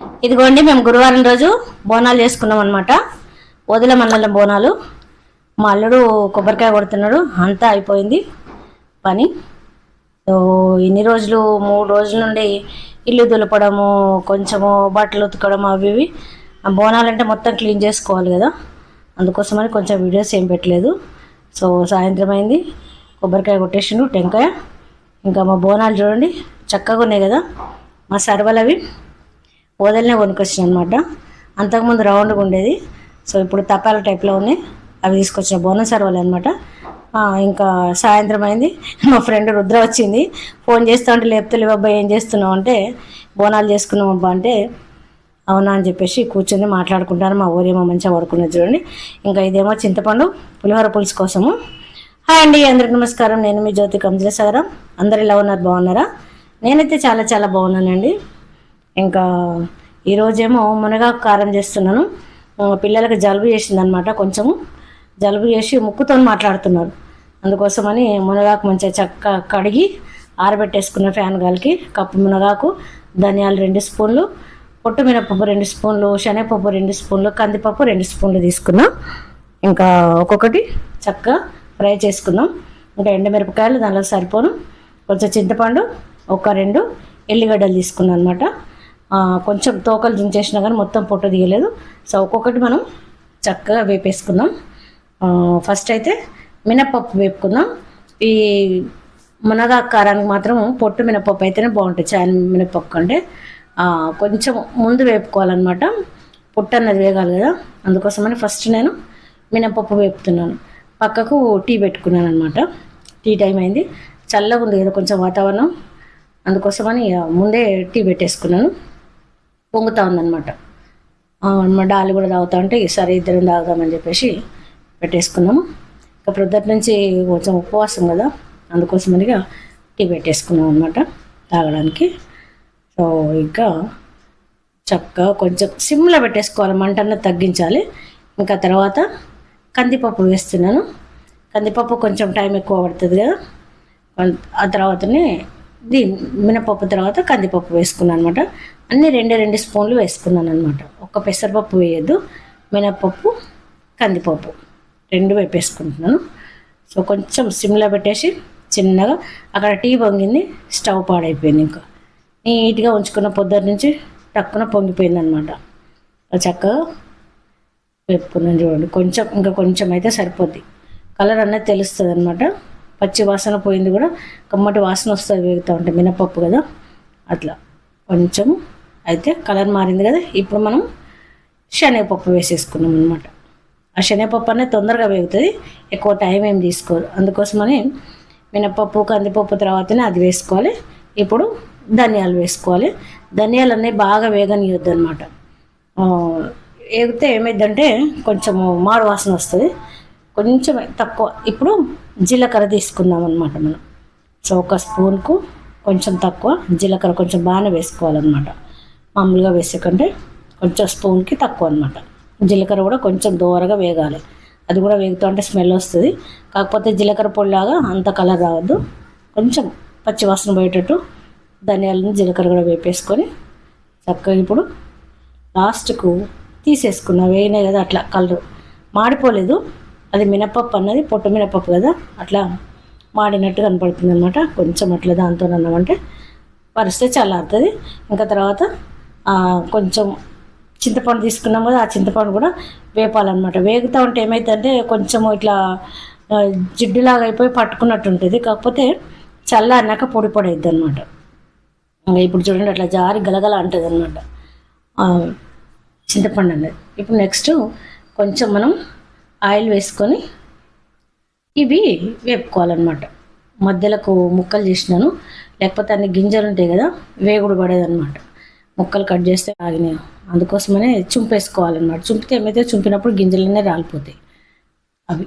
ఇదిగోండి మేము గురువారం రోజు బోనాలు చేసుకున్నాం అనమాట వదిల మండలం బోనాలు. మా అల్లుడు కొబ్బరికాయ కొడుతున్నాడు అంతా అయిపోయింది పని. సో ఇన్ని రోజులు మూడు రోజుల నుండి ఇల్లు దులపడము కొంచెము బట్టలు ఉతకడం అవి ఇవి. ఆ బోనాలంటే మొత్తం క్లీన్ చేసుకోవాలి కదా. అందుకోసమని కొంచెం వీడియోస్ ఏం పెట్టలేదు. సో సాయంత్రం అయింది. కొబ్బరికాయ కొట్టేసిండు టెంకాయ. ఇంకా మా బోనాలు చూడండి చక్కగా ఉన్నాయి కదా. మా సర్వలు అవి ఓదలనే కొనుక్కొచ్చిన అనమాట అంతకుముందు రౌండ్గా ఉండేది. సో ఇప్పుడు తపాల టైప్లో ఉన్నాయి. అవి తీసుకొచ్చిన బోనస్ సర్వలు అనమాట ఇంకా సాయంత్రం అయింది. మా ఫ్రెండ్ రుద్ర వచ్చింది. ఫోన్ చేస్తా ఉంటే లేపుతలేవు అబ్బాయి ఏం చేస్తున్నావు? అంటే బోనాలు చేసుకున్నాం అబ్బా అంటే అవునా? అని చెప్పేసి కూర్చొని మాట్లాడుకుంటాను. మా ఊరేమో మంచిగా పడుకున్నది చూడండి. ఇంకా ఇదేమో చింతపండు పులిహోర పులుసు కోసము. హాయ్ అండి అందరికి నమస్కారం. నేను మీ జ్యోతి కంజలసాగరం అందరు ఎలా ఉన్నారు? బాగున్నారా? నేనైతే చాలా చాలా బాగున్నానండి. ఇంకా ఈరోజేమో మునగాకు కారం చేస్తున్నాను. పిల్లలకి జలుబు చేసిందనమాట కొంచెము. జలుబు చేసి ముక్కుతో మాట్లాడుతున్నారు. అందుకోసమని మునగాకు మంచిగా చక్క కడిగి ఆరబెట్టేసుకున్న ఫ్యాన్ గాలికి కప్పు మునగాకు ధనియాలు రెండు స్పూన్లు పొట్టు మినపప్పు రెండు స్పూన్లు శనగపప్పు రెండు స్పూన్లు కందిపప్పు రెండు స్పూన్లు తీసుకున్నాం. ఇంకా ఒక్కొక్కటి చక్కగా ఫ్రై చేసుకుందాం ఇంకా ఎండమిరపకాయలు దానిలో సరిపోను. కొంచెం చింతపండు ఒక రెండు ఎల్లిగడ్డలు తీసుకున్నాను అనమాట కొంచెం తోకలు దించేసినా కానీ మొత్తం పొట్టు తీయలేదు. సో ఒక్కొక్కటి మనం చక్కగా వేపేసుకుందాం. ఫస్ట్ అయితే మినపప్పు వేపుకుందాం. ఈ మునగా కారానికి మాత్రం పొట్టు మినపప్పు అయితేనే బాగుంటుంది. చాయ్ మినపప్పు కంటే కొంచెం ముందు వేపుకోవాలన్నమాట. పొట్టు అన్నది వేగాలి కదా. అందుకోసమని ఫస్ట్ నేను మినపప్పు వేపుతున్నాను. పక్కకు టీ పెట్టుకున్నాను అనమాట టీ టైం అయింది. చల్లగా ఉంది కదా కొంచెం వాతావరణం. అందుకోసమని ముందే టీ పెట్టేసుకున్నాను. పొంగుతా ఉందన్నమాట. ఆ, మా డాలి కూడా తాగుతా ఉంటే సరే ఇద్దరం తాగుదామని చెప్పేసి పెట్టేసుకున్నాము. ఇక ప్రొద్దటి నుంచి కొంచెం ఉపవాసం కదా అందుకోసమనిగా టీ పెట్టేసుకున్నాం అనమాట తాగడానికి. సో ఇంకా చక్కగా కొంచెం సిమ్లో పెట్టేసుకోవాలి మంటన్న తగ్గించాలి. ఇంకా తర్వాత కందిపప్పు వేస్తున్నాను. కందిపప్పు కొంచెం టైం ఎక్కువ పడుతుంది కదా. ఆ తర్వాతనే దీని మినపప్పు తర్వాత కందిపప్పు వేసుకున్నాను అనమాట అన్ని రెండే రెండు స్పూన్లు వేసుకున్నాను అనమాట ఒక పెసరపప్పు వేయద్దు మినపప్పు కందిపప్పు. రెండు వేపేసుకుంటున్నాను. సో కొంచెం సిమ్లో పెట్టేసి చిన్నగా అక్కడ టీ పొంగింది స్టవ్ పాడైపోయింది ఇంకా. నీట్గా ఉంచుకున్న పొద్దున్న నుంచి టక్కున పొంగిపోయింది అనమాట చక్కగా వేపుకున్నాను చూడండి. కొంచెం ఇంకా కొంచెం అయితే సరిపోద్ది. కలర్ అనేది తెలుస్తుంది అనమాట పచ్చి వాసన పోయింది కూడా కమ్మటి వాసన వస్తుంది వేగుతూ ఉంటాయి మినపప్పు కదా. అట్లా. కొంచెం అయితే కలర్ మారింది కదా ఇప్పుడు మనం శనగపప్పు వేసేసుకున్నాం అనమాట ఆ శనగపప్పు అనేది తొందరగా వేగుతుంది ఎక్కువ టైం ఏం తీసుకోదు అందుకోసమని మినపప్పు కందిపప్పు తర్వాతనే అది వేసుకోవాలి. ఇప్పుడు ధనియాలు వేసుకోవాలి. ధనియాలు అనేవి బాగా వేగనియొద్దు అనమాట వేగితే ఏమైందంటే కొంచెం మాడు వాసన వస్తుంది. కొంచెం తక్కువ. ఇప్పుడు జీలకర్ర తీసుకుందాం అనమాట మనం. సో ఒక స్పూన్కు కొంచెం తక్కువ జీలకర్ర కొంచెం బాగానే వేసుకోవాలన్నమాట. మామూలుగా వేసేకంటే కొంచెం స్పూన్కి తక్కువ అనమాట జీలకర్ర కూడా కొంచెం దూరగా వేగాలి. అది కూడా వేగుతూ అంటే స్మెల్ వస్తుంది. కాకపోతే జీలకర్ర పొడిలాగా అంత కలర్ రావద్దు. కొంచెం పచ్చి వాసన పోయేటట్టు ధనియాలను జీలకర్ర కూడా వేపేసుకొని చక్కగా ఇప్పుడు లాస్ట్కు తీసేసుకున్నా వేయినాయి కదా అట్లా కలర్. మాడిపోలేదు. అది మినపప్పు అన్నది పొట్టు మినపప్పు కదా అట్లా మాడినట్టు కనపడుతుంది అనమాట కొంచెం అట్లా దాంతో అన్నామంటే పరిస్తే చల్లారుతుంది. ఇంకా తర్వాత కొంచెం చింతపండు తీసుకున్నాం కదా ఆ చింతపండు కూడా వేపాలన్నమాట. వేగుతూ ఉంటే ఏమైందంటే కొంచెం ఇట్లా జిడ్డులాగా అయిపోయి పట్టుకున్నట్టు ఉంటుంది. కాకపోతే చల్ల పొడి పొడి అవుతుంది అనమాట ఇప్పుడు చూడండి అట్లా జారి గలగల అంటుంది అనమాట చింతపండు అనేది. ఇప్పుడు నెక్స్ట్ కొంచెం మనం ఆయిల్ వేసుకొని ఇవి వేపుకోవాలన్నమాట. మధ్యలకు ముక్కలు చేసినాను. లేకపోతే అన్ని గింజలు ఉంటాయి కదా వేగుడు పడేదన్నమాట. ముక్కలు కట్ చేస్తే ఆగినాయి అందుకోసమనే చుంపేసుకోవాలన్నమాట. చుంపితే ఏమైతే చుంపినప్పుడు గింజలనే రాలిపోతాయి. అవి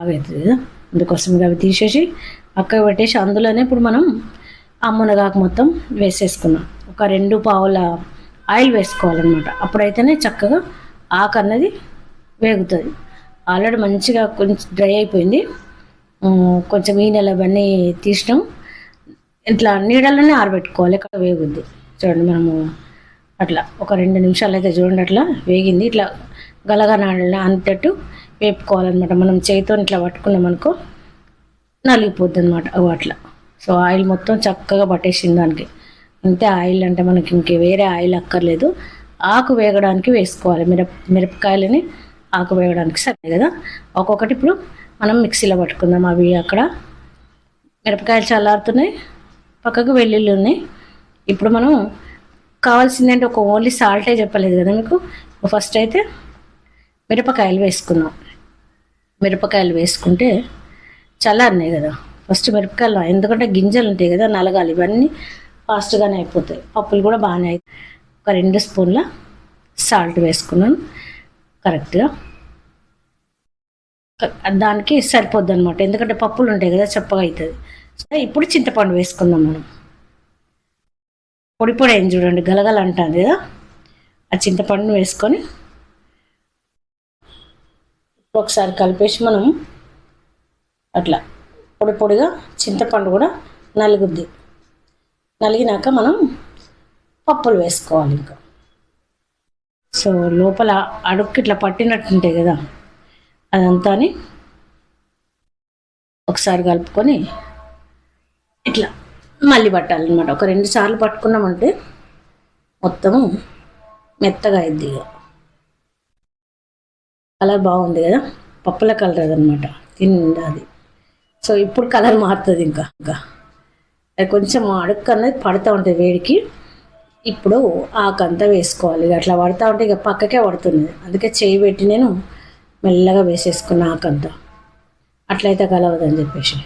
అవి అవుతుంది కదా? అందుకోసం అవి తీసేసి పక్కకు పెట్టేసి అందులోనే ఇప్పుడు మనం ఆ మునగాకు మొత్తం వేసేసుకున్నాం. ఒక రెండు పావుల ఆయిల్ వేసుకోవాలన్నమాట. అప్పుడైతేనే చక్కగా ఆకు అన్నది వేగుతుంది. ఆల్రెడీ మంచిగా కొంచెం డ్రై అయిపోయింది. కొంచెం ఈ నెల అవన్నీ తీసినాం. ఇట్లా నీడలోనే ఆరబెట్టుకోవాలి ఇక్కడ వేగుద్ది. చూడండి మనము అట్లా ఒక రెండు నిమిషాలు అయితే చూడండి అట్లా వేగింది. ఇట్లా గలగా అంతట్టు వేపుకోవాలన్నమాట. మనం చేతితో ఇట్లా పట్టుకున్నాం అనుకో నలిగిపోద్ది అనమాట అట్లా. సో ఆయిల్ మొత్తం చక్కగా పట్టేసింది దానికి. అంతే ఆయిల్ అంటే మనకి ఇంకే వేరే ఆయిల్ అక్కర్లేదు. ఆకు వేగడానికి వేసుకోవాలి. మిరప మిరపకాయలని ఆకు వేయడానికి సరే కదా. ఒక్కొక్కటి ఇప్పుడు మనం మిక్సీలో పట్టుకుందాం. అవి అక్కడ మిరపకాయలు చల్లారుతున్నాయి. పక్కకు వెల్లుల్లి ఉన్నాయి. ఇప్పుడు మనం కావాల్సింది అంటే ఒక ఓన్లీ సాల్టే చెప్పలేదు కదా మీకు? ఫస్ట్ అయితే మిరపకాయలు వేసుకుందాం. మిరపకాయలు వేసుకుంటే చల్లారినాయి కదా. ఫస్ట్ మిరపకాయలు ఎందుకంటే గింజలు ఉంటాయి కదా నలగాలి. ఇవన్నీ ఫాస్ట్గానే అయిపోతాయి. పప్పులు కూడా బాగానే అవుతాయి ఒక రెండు స్పూన్ల సాల్ట్ వేసుకున్నాను. కరెక్ట్గా దానికి సరిపోద్ది అనమాట ఎందుకంటే పప్పులు ఉంటాయి కదా చప్పగా అవుతుంది ఇప్పుడు చింతపండు వేసుకుందాం మనం. పొడి పొడి అయింది చూడండి గలగల అంటుంది కదా? ఆ చింతపండును వేసుకొని ఒకసారి కలిపేసి మనం అట్లా పొడి పొడిగా చింతపండు కూడా నలుగుద్ది. నలిగినాక మనం పప్పులు వేసుకోవాలి ఇంకా. సో లోపల అడుక్కి ఇట్లా పట్టినట్టుంటాయి కదా? అదంతా ఒకసారి కలుపుకొని ఇట్లా మళ్ళీ పట్టాలన్నమాట. ఒక రెండు సార్లు పట్టుకున్నామంటే మొత్తము మెత్తగా అయింది ఇక కలర్ బాగుంది కదా? పప్పుల కలర్ అదనమాట తిండి అది సో ఇప్పుడు కలర్ మారుతుంది ఇంకా. ఇంకా అది కొంచెం అడుక్కు అనేది పడుతూ ఉంటుంది వేడికి. ఇప్పుడు ఆకంతా వేసుకోవాలి. ఇక అట్లా పడతా ఉంటే ఇక పక్కకే పడుతుంది. అందుకే చేయి పెట్టి నేను మెల్లగా వేసేసుకున్న ఆకంతా. అట్లయితే కలవదని చెప్పేసి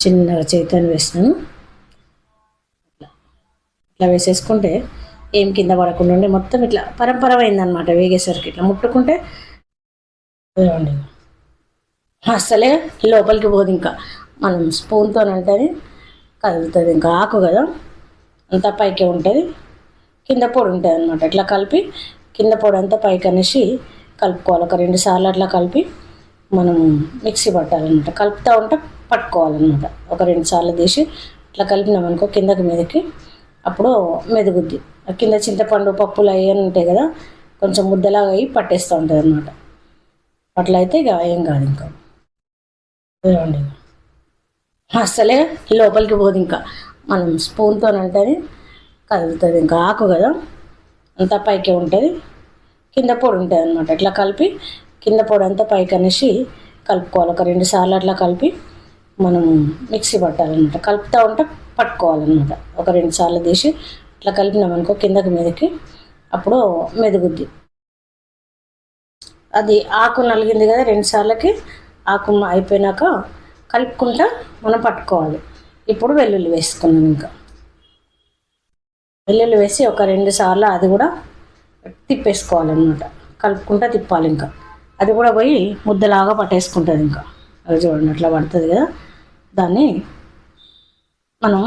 చిన్నగా చేతిని వేసినాను. ఇట్లా వేసేసుకుంటే ఏం కింద పడకుండా ఉండి మొత్తం ఇట్లా పరంపరమైందనమాట వేగేసరికి. ఇట్లా ముట్టుకుంటే అసలే లోపలికి పోదు ఇంకా. మనం స్పూన్తో అంటే కదులుతుంది ఇంకా ఆకు కదా. అంతా పైకి ఉంటుంది. కింద పొడి ఉంటుంది అనమాట ఇట్లా కలిపి కింద పొడి అంతా పైకి అనేసి కలుపుకోవాలి. ఒక రెండు సార్లు అట్లా కలిపి మనం మిక్సీ పట్టాలన్నమాట. కలుపుతూ ఉంటే పట్టుకోవాలన్నమాట. ఒక రెండు సార్లు తీసి అట్లా కలిపినామనుకో కిందకి మీదకి అప్పుడు మెదుగుద్ది. కింద చింతపండు పప్పులు అయ్యని ఉంటాయి కదా కొంచెం ముద్దలాగా అయ్యి పట్టేస్తూ ఉంటుంది అనమాట అట్లయితే ఇక ఏం కాదు ఇంకా. చూడండి అసలే లోపలికి పోదు ఇంకా. మనం స్పూన్తో అంటే కదులుతుంది ఇంకా ఆకు కదా అంతా పైకి ఉంటుంది. కింద పొడి ఉంటుంది అనమాట ఇట్లా కలిపి కింద పొడి అంతా పైకి అనేసి కలుపుకోవాలి. ఒక రెండు సార్లు అట్లా కలిపి మనం మిక్సీ పట్టాలన్నమాట. కలుపుతూ ఉంటే పట్టుకోవాలన్నమాట. ఒక రెండు సార్లు తీసి అట్లా కలిపినామనుకో కిందకి మీదకి అప్పుడు మెదుగుద్ది. అది ఆకు నలిగింది కదా రెండు సార్లకి ఆకు అయిపోయినాక కలుపుకుంటా మనం పట్టుకోవాలి. ఇప్పుడు వెల్లుల్లి వేసుకున్నాం ఇంకా. వెల్లుల్లి వేసి ఒక రెండు సార్లు అది కూడా తిప్పేసుకోవాలన్నమాట. కలుపుకుంటా తిప్పాలి ఇంకా. అది కూడా పోయి ముద్దలాగా పట్టేసుకుంటుంది ఇంకా. అది చూడండి అట్లా పడుతుంది కదా. దాన్ని మనం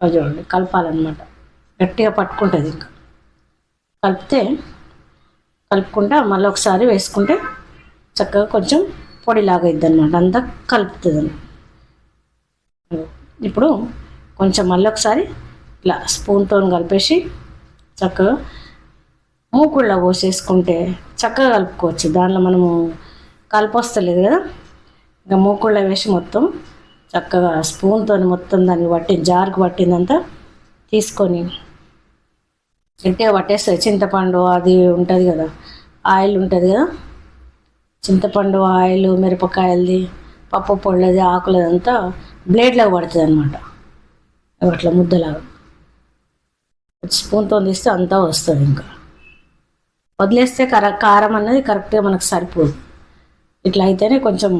అది చూడండి కలపాలన్నమాట. గట్టిగా పట్టుకుంటుంది ఇంకా. కలిపితే కలుపుకుంటా మళ్ళీ ఒకసారి వేసుకుంటే చక్కగా కొంచెం పొడిలాగా ఇద్ది అనమాట అంతా కలుపుతుంది. ఇప్పుడు కొంచెం మళ్ళీ ఒకసారి ఇట్లా స్పూన్తో కలిపేసి చక్కగా మూకుళ్ళ పోసేసుకుంటే చక్కగా కలుపుకోవచ్చు. దాంట్లో మనము కలిపొస్తలేదు కదా ఇంకా మూకుళ్ళ వేసి మొత్తం చక్కగా స్పూన్తో మొత్తం దాన్ని పట్టి జార్కి పట్టిందంతా తీసుకొని గట్టిగా పట్టేస్తుంది చింతపండు అది ఉంటుంది కదా ఆయిల్ ఉంటుంది కదా. చింతపండు ఆయిల్ మిరపకాయలది పప్పు పొళ్ళది ఆకులదంతా బ్లేడ్లాగా పడుతుంది అనమాట అట్లా ముద్దలాగా. స్పూన్తో తీస్తే అంతా వస్తుంది ఇంకా. వదిలేస్తే కర కారం అన్నది కరెక్ట్గా మనకు సరిపోదు. ఇట్లా అయితేనే కొంచెం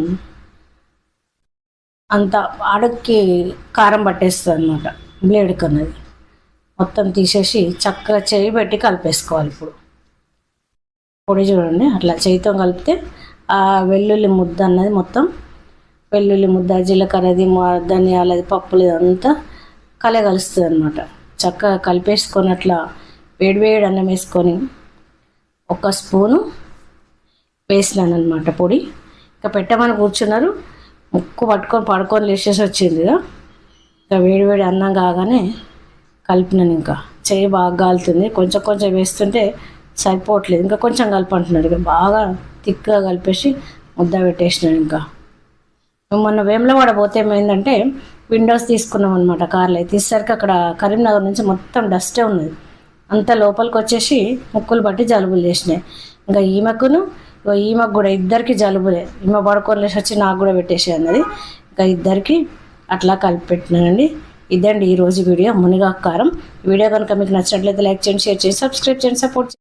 అంత అడుక్కి కారం పట్టేస్తుంది అనమాట బ్లేడ్కి అన్నది మొత్తం తీసేసి చక్కగా చేయి పెట్టి కలిపేసుకోవాలి ఇప్పుడు. పొడి చూడండి అట్లా చేయితో కలిపితే ఆ వెల్లుల్లి ముద్ద అన్నది మొత్తం వెల్లుల్లి ముద్ద జీలకర్రది ధనియాలది పప్పులు ఇదంతా కలగలుస్తుంది అనమాట చక్కగా కలిపేసుకొని అట్లా వేడివేడి అన్నం వేసుకొని ఒక స్పూను వేసినాను అనమాట పొడి. ఇంకా పెట్టమని కూర్చున్నారు. ముక్కు పట్టుకొని పడుకొని లేచేసి వచ్చింది. ఇక వేడివేడి అన్నం కాగానే కలిపినాను ఇంకా. చేయి బాగా కాలుతుంది కొంచెం కొంచెం వేస్తుంటే సరిపోవట్లేదు. ఇంకా కొంచెం కలపంటున్నాడు. ఇక బాగా థిక్గా కలిపేసి ముద్ద పెట్టేసినాడు ఇంకా. మొన్న వేములవాడ పోతే ఏమైందంటే విండోస్ తీసుకున్నాం అనమాట కార్లో. తీసేసరికి అక్కడ కరీంనగర్ నుంచి మొత్తం డస్టే ఉన్నది. అంత లోపలికి వచ్చేసి ముక్కులు బట్టి జలుబులు చేసినాయి. ఇంకా ఈమెకును ఈమెకు కూడా ఇద్దరికి జలుబులే. ఈమె పడుకొని లేచి వచ్చి నాకు కూడా పెట్టేసి అన్నది. ఇంకా ఇద్దరికి అట్లా కలిపి పెట్టినానండి. ఇదండి ఈరోజు వీడియో మునిగాకారం. వీడియో కనుక మీకు నచ్చినట్లయితే లైక్ చేయండి షేర్ చేయండి సబ్స్క్రైబ్ చేయండి సపోర్ట్